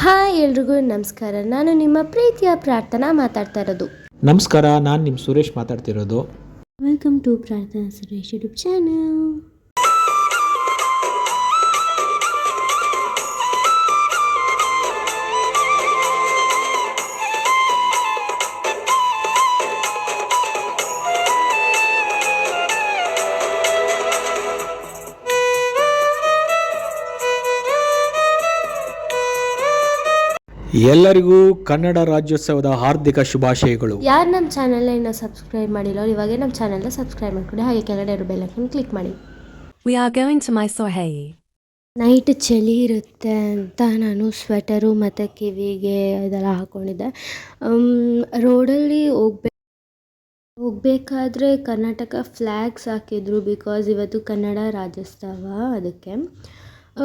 Hi ಎಲ್ರಿಗೂ ನಮಸ್ಕಾರ. ನಾನು ನಿಮ್ಮ ಪ್ರೀತಿಯ ಪ್ರಾರ್ಥನಾ ಮಾತಾಡ್ತಾ ಇರೋದು. ನಮಸ್ಕಾರ ನಾನು ನಿಮ್ಮ ಸುರೇಶ್ ಮಾತಾಡ್ತಿರೋದು. ವೆಲ್ಕಮ್ ಟು ಪ್ರಾರ್ಥನಾ ಸುರೇಶ್ ಯೂಟ್ಯೂಬ್ ಚಾನಲ್ ಎಲ್ಲರಿಗೂ ಕನ್ನಡ ರಾಜ್ಯೋತ್ಸವದ ಹಾರ್ದಿಕ ಶುಭಾಶಯಗಳು. ಯಾರು ನಮ್ಮ ಚಾನೆಲ್ ಇನ್ನೂ ಸಬ್ಸ್ಕ್ರೈಬ್ ಮಾಡಿಲ್ಲ ಅವರು ಇವಾಗೇ ನಮ್ಮ ಚಾನಲ್ನ ಸಬ್ಸ್ಕ್ರೈಬ್ ಮಾಡ್ಕೊಡಿ ಹಾಗೆ ಕೆಳಗಡೆ ಇರೋ ಐಕಾನ್ ಕ್ಲಿಕ್ ಮಾಡಿ. We are going to Mysore. Night ಚಳಿ ಇರುತ್ತೆ ಅಂತ ನಾನು ಸ್ವೆಟರು ಮತ್ತು ಕಿವಿಗೆ ಇದೆಲ್ಲ ಹಾಕ್ಕೊಂಡಿದ್ದೆ ರೋಡಲ್ಲಿ ಹೋಗ್ಬೇಕು ಹೋಗಬೇಕಾದ್ರೆ ಕರ್ನಾಟಕ ಫ್ಲ್ಯಾಗ್ಸ್ ಹಾಕಿದ್ರು ಬಿಕಾಸ್ ಇವತ್ತು ಕನ್ನಡ ರಾಜ್ಯೋತ್ಸವ ಅದಕ್ಕೆ.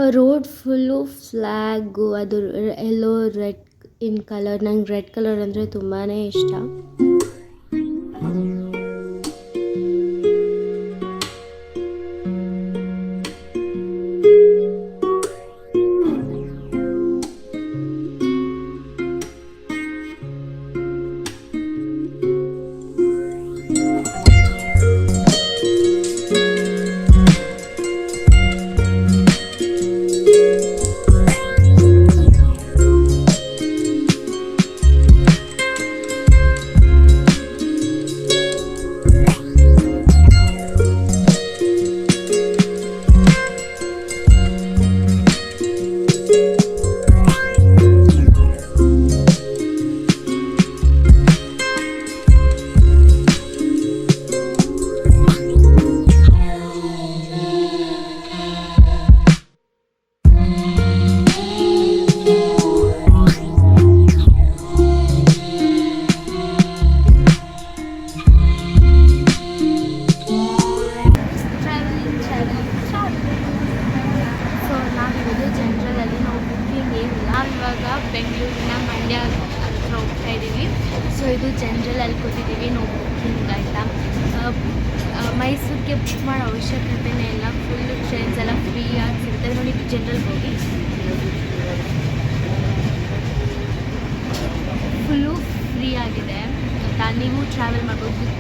ರೋಡ್ ಫುಲ್ಲು ಫ್ಲ್ಯಾಗು ಅದು ಎಲ್ಲೋ ರೆಡ್ ಇನ್ ಕಲರ್ ನಂಗೆ ರೆಡ್ ಕಲರ್ ಅಂದರೆ ತುಂಬಾ ಇಷ್ಟ.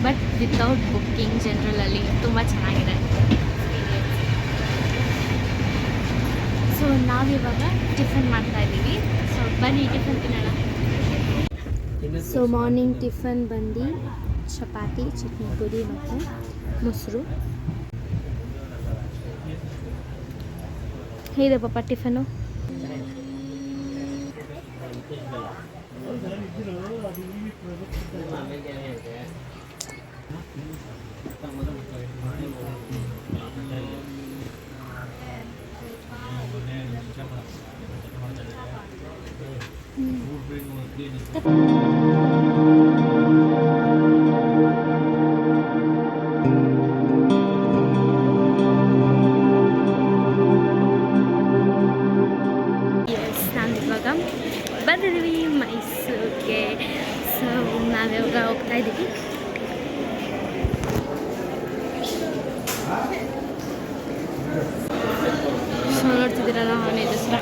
ಬಟ್ ವಿತೌಟ್ ಬುಕ್ಕಿಂಗ್ ಜನರಲಲ್ಲಿ ತುಂಬ ಚೆನ್ನಾಗಿದೆ. ಸೊ ನಾವಿವಾಗ ಟಿಫನ್ ಮಾಡ್ತಾ ಇದ್ದೀವಿ. ಸೊ ಬನ್ನಿ ಟಿಫನ್ ತಿನ್ನೋಣ. ಸೊ ಮಾರ್ನಿಂಗ್ ಟಿಫನ್ ಬಂದು ಚಪಾತಿ ಚಟ್ನಿ ಪುಡಿ ಮತ್ತು ಮೊಸರು. ಹೇಗಿದೆ ಪಾಪ ಟಿಫನು ಎಸ್ ಸೊ ನೋಡ್ತಿದ್ದೀರಲ್ಲ ದಸರಾ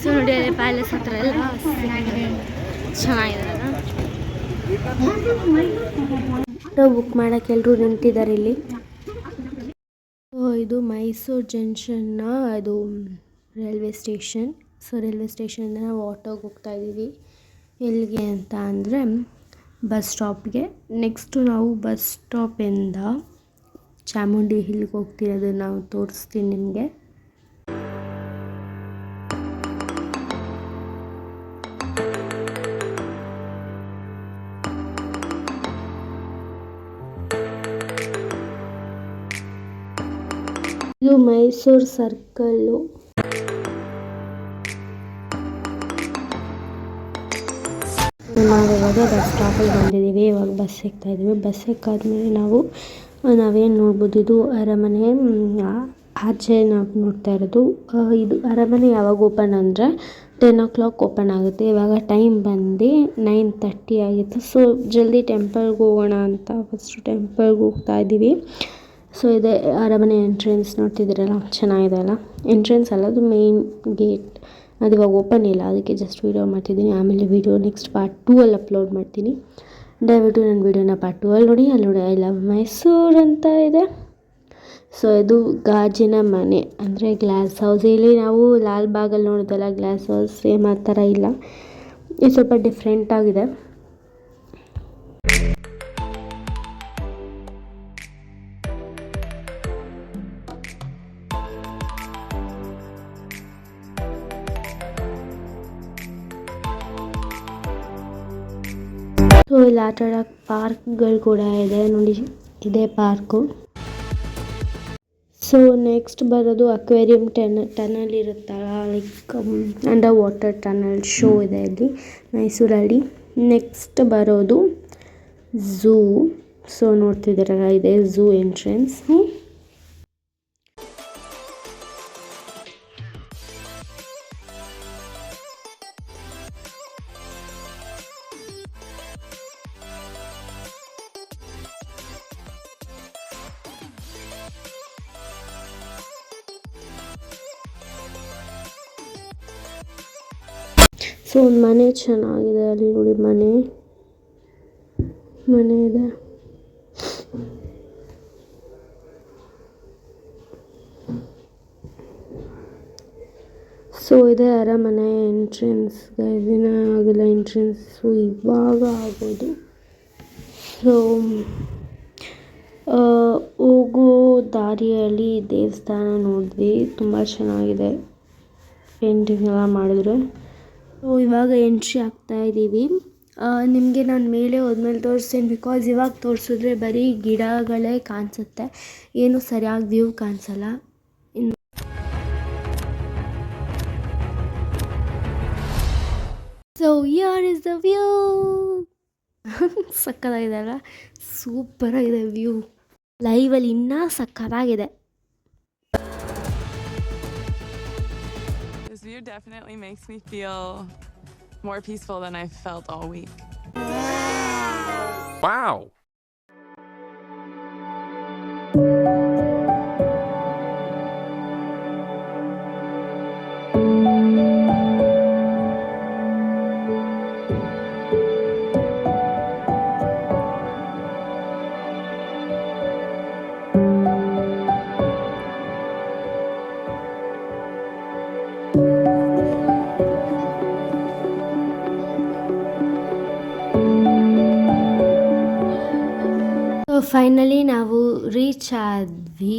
ಸೊ ನೋಡಿ ಪ್ಯಾಲೇಸ್ ಹತ್ರ ಎಲ್ಲ ಚೆನ್ನಾಗಿದೆ. ಬುಕ್ ಮಾಡೋಕ್ಕೆ ಎಲ್ಲರೂ ನಿಂತಿದ್ದಾರೆ ಇಲ್ಲಿ. ಮೈಸೂರು ಜಂಕ್ಷನ್ನ ಅದು ರೈಲ್ವೆ ಸ್ಟೇಷನ್. ಸೊ ರೈಲ್ವೆ ಸ್ಟೇಷನಿಂದ ನಾವು ಆಟೋಗೆ ಹೋಗ್ತಾ ಇದ್ದೀವಿ. ಎಲ್ಲಿಗೆ ಅಂತ ಅಂದರೆ ಬಸ್ ಸ್ಟಾಪ್ಗೆ. ನೆಕ್ಸ್ಟು ನಾವು ಬಸ್ ಸ್ಟಾಪಿಂದ ಚಾಮುಂಡಿ ಹಿಲ್ಗೆ ಹೋಗ್ತಿರೋದು ನಾವು ತೋರಿಸ್ತೀನಿ ನಿಮಗೆ. ಇದು ಮೈಸೂರು ಸರ್ಕಲ್ಲು. ನಾವಿವಾಗ ಬಸ್ ಸ್ಟಾಪಿಗೆ ಬಂದಿದ್ದೀವಿ. ಇವಾಗ ಬಸ್ ಸಿಗ್ತಾ ಇದ್ದೀವಿ. ಬಸ್ ಸಿಕ್ಕಾದ್ಮೇಲೆ ನಾವು, ನಾವೇನು ನೋಡ್ಬೋದು? ಇದು ಅರಮನೆ ಆಚೆ ನಾವು ನೋಡ್ತಾ ಇರೋದು. ಇದು ಅರಮನೆ ಯಾವಾಗ ಓಪನ್ ಅಂದರೆ ಟೆನ್ ಓ ಕ್ಲಾಕ್ ಓಪನ್ ಆಗುತ್ತೆ. ಇವಾಗ ಟೈಮ್ ಬಂದು ನೈನ್ ತರ್ಟಿ ಆಗಿತ್ತು. ಸೊ, ಜಲ್ದಿ ಟೆಂಪಲ್ಗೆ ಹೋಗೋಣ ಅಂತ ಫಸ್ಟು ಟೆಂಪಲ್ಗೆ ಹೋಗ್ತಾ ಇದ್ದೀವಿ. ಸೊ ಇದೆ ಅರಮನೆ ಎಂಟ್ರೆನ್ಸ್ ನೋಡ್ತಿದ್ದೀರಲ್ಲ? ಚೆನ್ನಾಗಿದೆ ಅಲ್ಲ? ಎಂಟ್ರೆನ್ಸ್ ಅಲ್ಲ, ಅದು ಮೇಯ್ನ್ ಗೇಟ್ ಅದು ಇವಾಗ ಓಪನ್ ಇಲ್ಲ, ಅದಕ್ಕೆ ಜಸ್ಟ್ ವೀಡಿಯೋ ಮಾಡ್ತಿದ್ದೀನಿ. ಆಮೇಲೆ ವೀಡಿಯೋ ನೆಕ್ಸ್ಟ್ ಪಾರ್ಟ್ ಟೂ ಅಲ್ಲಿ ಅಪ್ಲೋಡ್ ಮಾಡ್ತೀನಿ. ದಯವಿಟ್ಟು ನನ್ನ ವೀಡಿಯೋನ ಪಾರ್ಟ್ ಟೂ ಅಲ್ಲಿ ನೋಡಿ ಅಲ್ಲಿ ನೋಡಿ ಐ ಲವ್ ಮೈಸೂರು ಅಂತ ಇದೆ. ಸೊ ಇದು ಗಾಜಿನ ಮನೆ. ಅಂದರೆ ಗ್ಲಾಸ್ ಹೌಸ್ ಇಲ್ಲಿ ನಾವು ಲಾಲ್ ಬಾಗಲ್ಲಿ ನೋಡಿದಲ್ಲ ಗ್ಲಾಸ್ ಹೌಸ್ ಸೇಮ್ ಆ ಥರ ಇಲ್ಲ. ಇದು ಸ್ವಲ್ಪ ಡಿಫ್ರೆಂಟ್ ಸೊ ಇಲ್ಲಿ ಆಟ ಆಡೋಕೆ ಪಾರ್ಕ್ಗಳು ಕೂಡ ಇದೆ. ನೋಡಿ ಇದೆ ಪಾರ್ಕು. ಸೊ ನೆಕ್ಸ್ಟ್ ಬರೋದು ಅಕ್ವೇರಿಯಂ ಟೆನ್ ಟನಲ್ ಇರುತ್ತಲ್ಲ like under water tunnel show ಇದೆ ಇಲ್ಲಿ ಮೈಸೂರಲ್ಲಿ. ನೆಕ್ಸ್ಟ್ ಬರೋದು ಝೂ ಸೊ ನೋಡ್ತಿದ್ದೀರಲ್ಲ ಇದೆ ಝೂ ಎಂಟ್ರೆನ್ಸ್ ಸೊ, ಒಂದು ಮನೆ ಚೆನ್ನಾಗಿದೆ. ಅಲ್ಲಿ ನೋಡಿ ಮನೆ. ಮನೆ ಇದೆ. ಸೊ, ಇದೆ ಅರಮನೆ ಎಂಟ್ರೆನ್ಸ್ ದಿನ ಆಗಿಲ್ಲ ಎಂಟ್ರೆನ್ಸು ಇವಾಗ ಆಗೋದು ಸೊ ಹೋಗೋ ದಾರಿಯಲ್ಲಿ ದೇವಸ್ಥಾನ ನೋಡಿದ್ವಿ. ತುಂಬ ಚೆನ್ನಾಗಿದೆ. ಪೇಂಟಿಂಗ್ ಎಲ್ಲ ಮಾಡಿದ್ರು. ಸೊ ಇವಾಗ ಎಂಟ್ರಿ ಆಗ್ತಾ ಇದ್ದೀವಿ ನಿಮಗೆ ನಾನು ಮೇಲೆ ಹೋದ್ಮೇಲೆ ತೋರಿಸ್ತೀನಿ ಬಿಕಾಸ್ ಇವಾಗ ತೋರಿಸಿದ್ರೆ ಬರೀ ಗಿಡಗಳೇ ಕಾಣಿಸುತ್ತೆ. ಏನು ಸರಿಯಾಗಿ ವ್ಯೂ ಕಾಣಿಸಲ್ಲ. ಸೊ ಯಾರ್ ಇಸ್ ದ ವ್ಯೂ ಸಕ್ಕತ್ತಾಗಿದೆ ಅಲ್ಲ ಸೂಪರಾಗಿದೆ ವ್ಯೂ ಲೈವಲ್ಲಿ ಇನ್ನೂ ಸಕ್ಕತ್ತಾಗಿದೆ. View definitely makes me feel more peaceful than I've felt all week. Wow. Finally ನಾವು ರೀಚ್ ಆದ್ವಿ.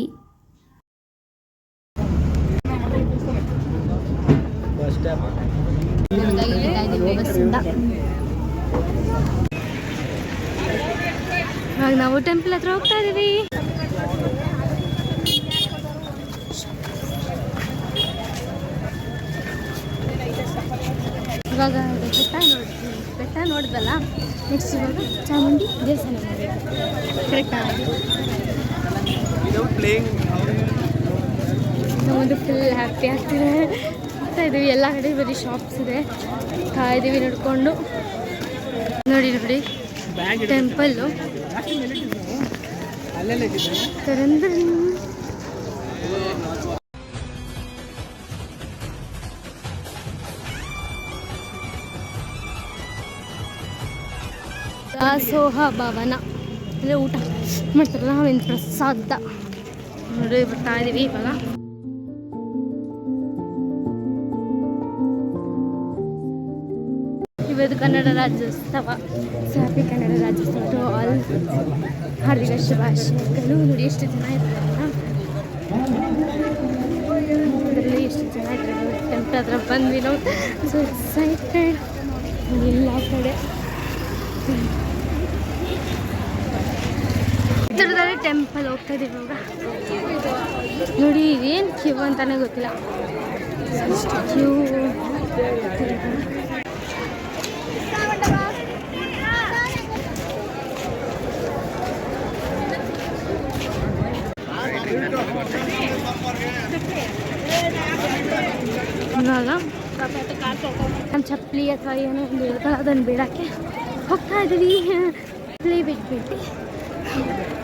ಇವಾಗ ನಾವು ಟೆಂಪಲ್ ಹತ್ರ ಹೋಗ್ತಾ ಇದೀವಿ ಇವಾಗ ಅದು ಬೆಟ್ಟ ನೋಡಿದ್ವಲ್ಲ? ನೆಕ್ಸ್ಟ್ ಇವಾಗ ಚಾಮುಂಡಿ ದೇವಸ್ಥಾನ ಕರೆಕ್ಟಾ ನಮ್ಮದು ಫುಲ್ ಹ್ಯಾಪಿ ಆಗ್ತಿದೆ. ಹೋಗ್ತಾ ಇದ್ದೀವಿ ಎಲ್ಲ ಕಡೆ ಬರೀ ಶಾಪ್ಸ್ ಇದೆ. ಕಾಯ್ದೀವಿ ನೋಡಿಕೊಂಡು. ನೋಡಿ ನೋಡಿ ಟೆಂಪಲ್ಲು ತರಂದ್ರನ್. ದಾಸೋಹ ಭವನ ಅಂದರೆ ಊಟ ಮಾಡ್ತಾರಲ್ಲ ನಾವೇನು ಪ್ರಸಾದ. ನೋಡಿ, ಬರ್ತಾ ಇದೀವಿ ಇವಾಗ. ಇವತ್ತು Kannada Rajyotsava. Happy Kannada Rajyotsava. To all ಹಾರ್ದಿಕ ಶುಭಾಶಯಗಳು. ನೋಡಿ, ಎಷ್ಟು ಜನ ಇರ್ತಾರಲ್ಲ. ಎಷ್ಟು ಜನ ಇದ್ದಾರೆ ಟೆಂಪಲ್ ಹತ್ರ ಬಂದ್ವಿ ಸೊ ಎಕ್ಸೈಟೆಡ್ ಎಲ್ಲ ಕಡೆ. ಚಿತ್ರದಲ್ಲಿ ಟೆಂಪಲ್ ಹೋಗ್ತಾ ಇದೀವಿ ಇವಾಗ. ನೋಡಿ, ಏನು ಕ್ಯೂ ಅಂತಾನೆ ಗೊತ್ತಿಲ್ಲ. ಕ್ಯೂ ಇವಾಗ ಚಪ್ಪಲಿ ಅಥವಾ ಏನೋ ಒಂದು ಇರ್ತದೆ ಅದನ್ನು ಬಿಡೋಕ್ಕೆ ಹೋಗ್ತಾ ಇದ್ದೀವಿ. ಪ್ಲೇ ಬಿಟ್ಬಿಟ್ಟು. ಸ್ಟೆಪ್ಸ್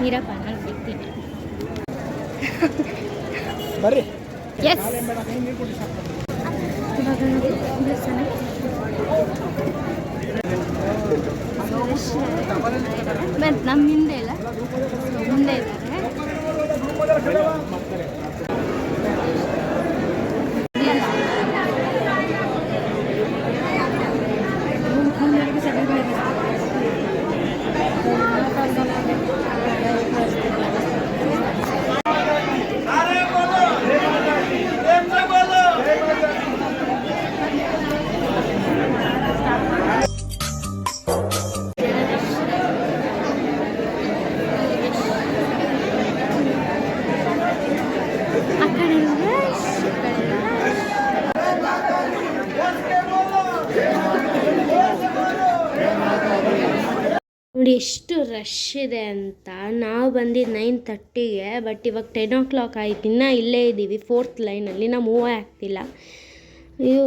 ನೀರಪ್ಪ ನಾನು ಬಿಡ್ತೀನಿ ಬರ್ರಿ ಎಸ್ ಬಟ್ ನಮ್ಮ ಹಿಂದೆ ಇಲ್ಲ. ಮುಂದೆ ಇದ್ದಾರೆ. ನೋಡಿ ಎಷ್ಟು ರಶ್ ಇದೆ ಅಂತ. ನಾವು ಬಂದಿದ್ದು ನೈನ್ ತರ್ಟಿಗೆ ಬಟ್ ಇವಾಗ ಟೆನ್ ಓ ಕ್ಲಾಕ್ ಆಯ್ತು. ಇನ್ನೂ ಇಲ್ಲೇ ಇದ್ದೀವಿ ಫೋರ್ತ್ ಲೈನಲ್ಲಿ ನಾವು ಮೂವೇ ಆಗ್ತಿಲ್ಲ. ಅಯ್ಯೋ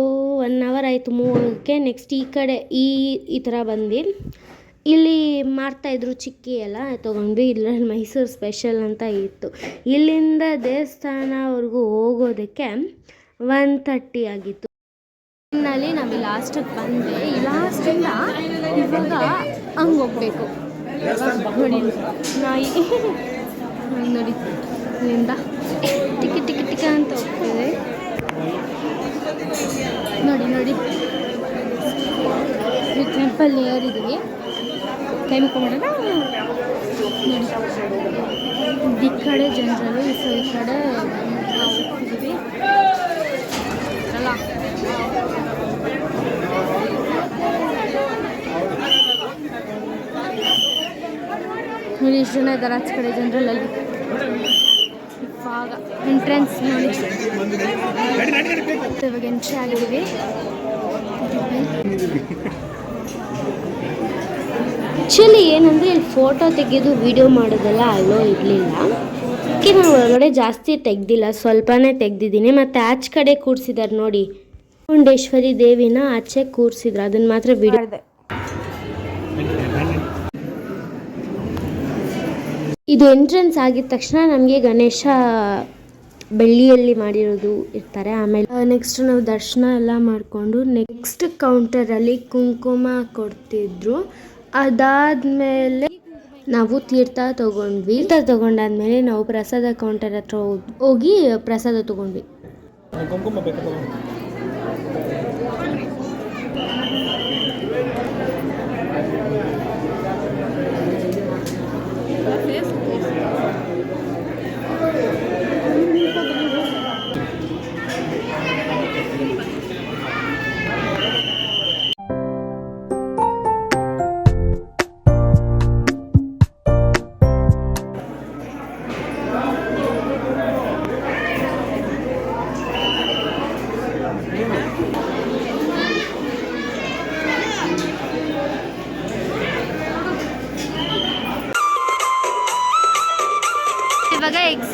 ಒನ್ ಅವರ್ ಆಯಿತು ಮೂವ್ ಆಗೋಕ್ಕೆ. ನೆಕ್ಸ್ಟ್ ಈ ಕಡೆ, ಈ ಈ ಥರ ಬಂದು ಇಲ್ಲಿ ಮಾರ್ತಾಯಿದ್ರು ಚಿಕ್ಕಿ ಎಲ್ಲ. ತೊಗೊಂಡ್ವಿ. ಇಲ್ಲ ಮೈಸೂರು ಸ್ಪೆಷಲ್ ಅಂತ ಇತ್ತು. ಇಲ್ಲಿಂದ ದೇವಸ್ಥಾನವರೆಗೂ ಹೋಗೋದಕ್ಕೆ ಒನ್ ತರ್ಟಿ ಆಗಿತ್ತು. ನಲ್ಲಿ ನಾವು ಲಾಸ್ಟಿಗೆ ಬಂದೆ ಲಾಸ್ಟಿಂದ ಇವಾಗ ಹಂಗೆ ಹೋಗ್ಬೇಕು. ನೋಡಿ ನಾಯಿ ನೋಡಿ. ಇಲ್ಲಿಂದ ಟಿಕೆ ಟಿಕೆ ಟಿಕೆ ಅಂತ ಹೋಗ್ತಿದೆ. ನೋಡಿ ನೋಡಿ. ಟೆಂಪಲ್ ನಿಯರ್ ಇದೀವಿ ಟೈಮ್ ಕೊಡೋಣ ನೋಡಿ. ಈ ಕಡೆ ಜನರಲು ಈ ಕಡೆ ನಾವು ಹೋಗ್ತಿದ್ದೀವಿ ಅಲ್ಲ ನೋಡಿ ಎಷ್ಟು ಜನ ಇದ್ದಾರೆ ಆಚೆ ಕಡೆ ಜನರಲಲ್ಲಿ ಇವಾಗ ಎಂಟ್ರೆನ್ಸ್ ನೋಡಿ. ಇವಾಗ ಎಂಟ್ರಿ ಆಗಿದ್ದೀವಿ. ಆ್ಯಕ್ಚುಲಿ ಏನಂದರೆ ಇಲ್ಲಿ ಫೋಟೋ ತೆಗೆದು ವಿಡಿಯೋ ಮಾಡೋದೆಲ್ಲ ಅಲ್ಲೋ ಇರಲಿಲ್ಲ. ಅದಕ್ಕೆ ನಾನು ಒಳಗಡೆ ಜಾಸ್ತಿ ತೆಗ್ದಿಲ್ಲ, ಸ್ವಲ್ಪನೇ ತೆಗ್ದಿದ್ದೀನಿ. ಮತ್ತು ಆಚೆ ಕಡೆ ಕೂರಿಸಿದ್ದಾರೆ ನೋಡಿ. ಚಾಮುಂಡೇಶ್ವರಿ ದೇವಿನ ಆಚೆ ಕೂರಿಸಿದ್ರು. ಅದನ್ನು ಮಾತ್ರ ವಿಡಿಯೋ ಇದು ಎಂಟ್ರೆನ್ಸ್ ಆಗಿದ ತಕ್ಷಣ ನಮಗೆ ಗಣೇಶ ಬೆಳ್ಳಿಯಲ್ಲಿ ಮಾಡಿರೋದು ಇರ್ತಾರೆ. ಆಮೇಲೆ ನೆಕ್ಸ್ಟ್ ನಾವು ದರ್ಶನ ಎಲ್ಲ ಮಾಡಿಕೊಂಡು ನೆಕ್ಸ್ಟ್ ಕೌಂಟರಲ್ಲಿ ಕುಂಕುಮ ಕೊಡ್ತಿದ್ರು. ಅದಾದಮೇಲೆ ನಾವು ತೀರ್ಥ ತಗೊಂಡ್ವಿ. ತೀರ್ಥ ತಗೊಂಡಾದ್ಮೇಲೆ ನಾವು ಪ್ರಸಾದ ಕೌಂಟರ್ ಹತ್ರ ಹೋಗ್- ಪ್ರಸಾದ ತಗೊಂಡ್ವಿ. ಕುಂಕುಮ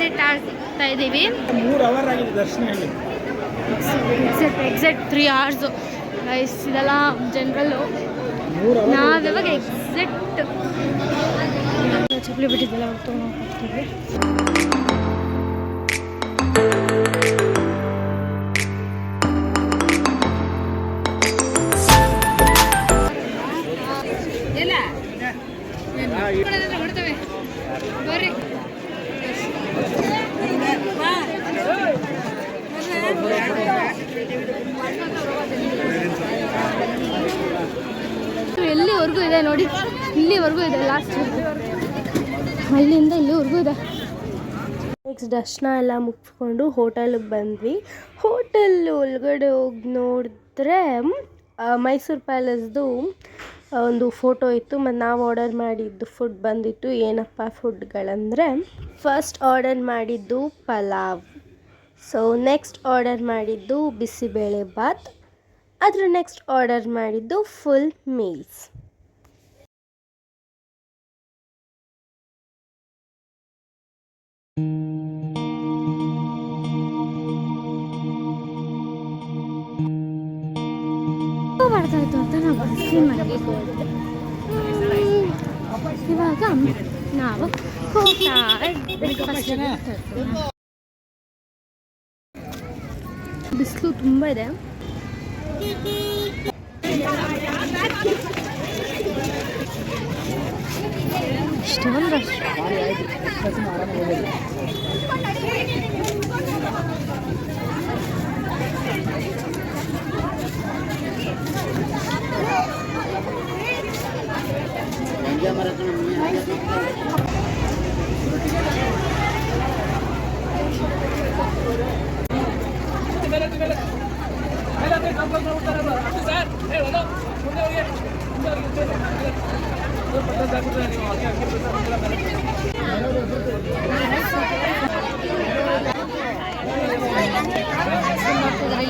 ಎಕ್ಸಿಟ್ ಆಗ್ತಾ ಇದ್ದೀವಿ. ಮೂರು ಅವರ್ ಆಗಿದೆ ದರ್ಶನ ಇಲ್ಲಿ exit exit three hours guys ಇದೆಲ್ಲ ಜನರಲ್ಲು ನಾವಿವಾಗ ಎಕ್ಸಿಟ್ ಚಪ್ಪಲಿ ಬಿಟ್ಟಿದ್ದೆಲ್ಲ ಹೋಗ್ತೀವಿ ನೆಕ್ಸ್ಟ್ ದರ್ಶನ ಎಲ್ಲ ಮುಗಿಸ್ಕೊಂಡು ಹೋಟೆಲಿಗೆ ಬಂದ್ವಿ. ಹೋಟೆಲ್ ಒಳಗಡೆ ಹೋಗಿ ನೋಡಿದ್ರೆ ಮೈಸೂರು ಪ್ಯಾಲೇಸ್ದು ಒಂದು ಫೋಟೋ ಇತ್ತು. ಮತ್ತು ನಾವು ಆರ್ಡರ್ ಮಾಡಿದ್ದು ಫುಡ್ ಬಂದಿತ್ತು. ಏನಪ್ಪ ಫುಡ್ಗಳಂದರೆ, ಫಸ್ಟ್ ಆರ್ಡರ್ ಮಾಡಿದ್ದು ಪಲಾವ್. ಸೊ ನೆಕ್ಸ್ಟ್ ಆರ್ಡರ್ ಮಾಡಿದ್ದು ಬಿಸಿಬೇಳೆ ಬಾತ್ ಅದರ ನೆಕ್ಸ್ಟ್ ಆರ್ಡರ್ ಮಾಡಿದ್ದು ಫುಲ್ ಮೀಲ್ಸ್ ಬರ್ತಾಯಿತ್ತು ಅಂತ ನಾವು ಬಸ್ಸಿನ ಮನೆಗೆ. ಇವಾಗ ನಾವು ಹೋಗ್ತಾ ಬಿಸಿಲು ತುಂಬ ಇದೆ. ಇಷ್ಟೊಂದು ರಶ್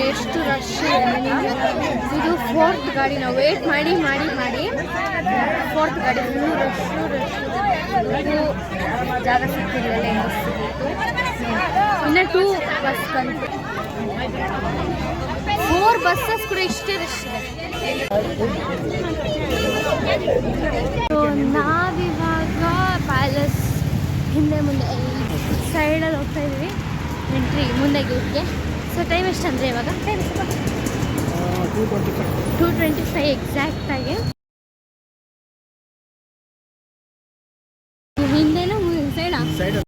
ಎಷ್ಟು ರಶ್ ಇದೆ ಫೋರ್ತ್ ಗಾಡಿ, ನಾವು ವೇಟ್ ಮಾಡಿ ಮಾಡಿ ಮಾಡಿ. ಫೋರ್ತ್ ಗಾಡಿ ಫುಲ್ ರಶ್ ರಶ್ ಇದು ಜಾಗ ಸಿಗ್ತಿರಲಿಲ್ಲ ಇನ್ನೂ ಇನ್ನು ಟೂ ಬಸ್ ಬಂತು. ಫೋರ್ ಬಸ್ಸಸ್ ಕೂಡ ಇಷ್ಟೇ ರಶ್ ನಾವಿವಾಗ ಪ್ಯಾಲೇಸ್ ಹಿಂದೆ ಮುಂದೆ ಸೈಡಲ್ಲಿ ಹೋಗ್ತಾ ಇದ್ದೀವಿ. ಎಂಟ್ರಿ ಮುಂದೆ ಗೇಟ್ಗೆ. ಸೊ ಟೈಮ್ ಎಷ್ಟು ಅಂದರೆ ಇವಾಗ? Time two twenty five two twenty five ಎಕ್ಸಾಕ್ಟಾಗಿ